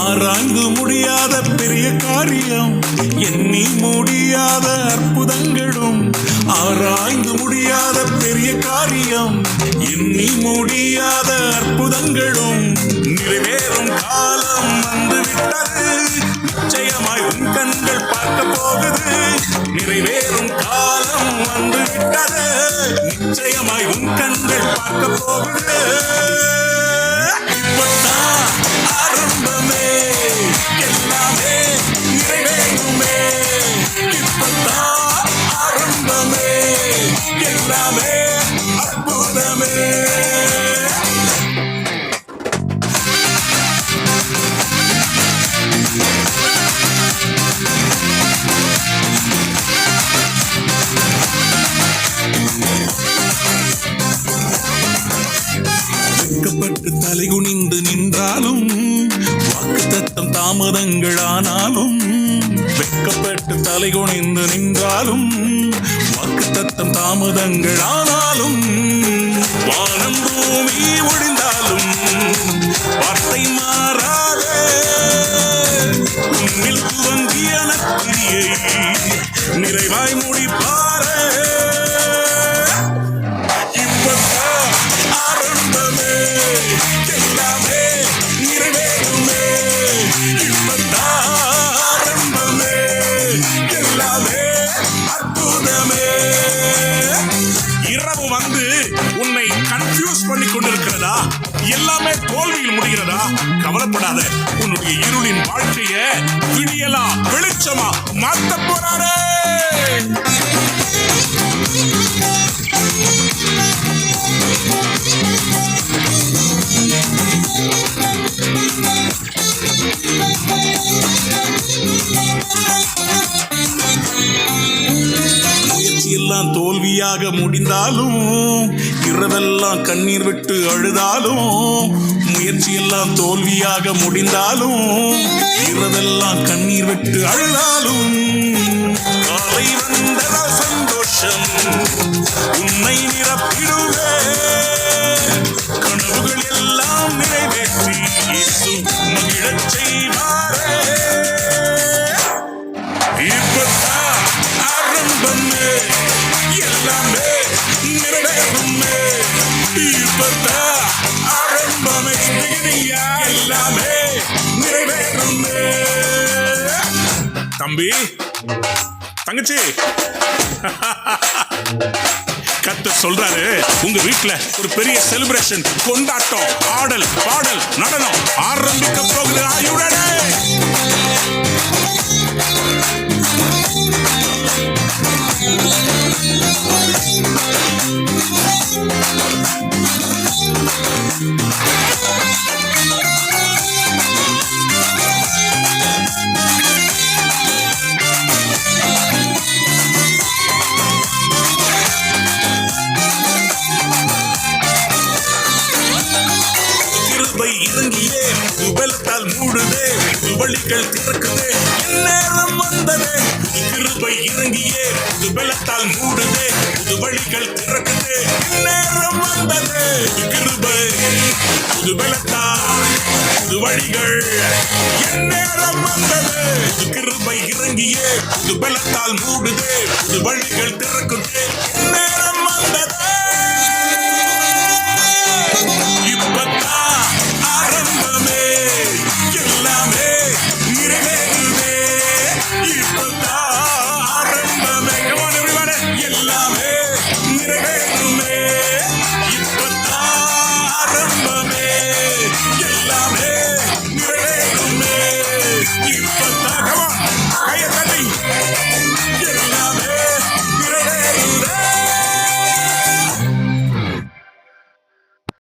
ஆராய்ந்து முடியாத பெரிய காரியம் எண்ணி முடியாத அற்புதங்களும். ஆராய்ந்து முடியாத பெரிய காரியம் எண்ணி முடியாத அற்புதங்களும். நிறைவேறும் காலம் வந்துவிட்டது நிச்சயமாய் உன் கண்கள் பார்க்க போகுது. நிறைவேறும் காலம் வந்துவிட்டது நிச்சயமாய் உன் கண்கள் பார்க்க போகுது. வாக்கு தத்தம் தாமதங்களானாலும் வெட்கப்பட்டு தலை குனிந்து நின்றாலும் வாக்கு தத்தம் தாமதங்களானாலும் வானம் பூமி ஒழிந்தாலும் வார்த்தை மாறாத உன்னில் துவங்கிய நற்கிரியை நிறைவாய் முடிப்பாரே. முடிகிறதா எல்லாமே தோல்வியில் முடிகிறதா? கவலைப்படாத உன்னுடைய இருளின் வாழ்க்கைய விடியலா வெளிச்சமா மாத்த போறாரே! முயற்சியெல்லாம் தோல்வியாக முடிந்தாலும் இரவெல்லாம் கண்ணீர் விட்டு அழுதாலும் முயற்சியெல்லாம் தோல்வியாக முடிந்தாலும் இரவெல்லாம் கண்ணீர் விட்டு அழுதாலும் காலை வந்ததா சந்தோஷம் உன்னை நிரப்பிடுவே கனவுகள் எல்லாம் நிறைவேற்றி மகிழச் செய்வார். தம்பி. தங்கச்சி. கத்த சொல்றாரு உங்க வீட்டுல ஒரு பெரிய செலிப்ரேஷன் கொண்டாட்டம் ஆடல் பாடல் நடனம் ஆரம்பிக்க போகுது ஆயுடனே துபலத்தால் மூடுதே துவழிகள் திறக்குதே நேரம் வந்ததே கிருபை இறங்கியே புது துபலத்தால் மூடுதே புது வழிகள் திறக்குதே நேரம் வந்ததே கிருபை புது புதுபலத்தால் புது வழிகள் நேரம் வந்தது கிருபை இறங்கியே புது பலத்தால் மூடுதே புது வழிகள் திறக்குதே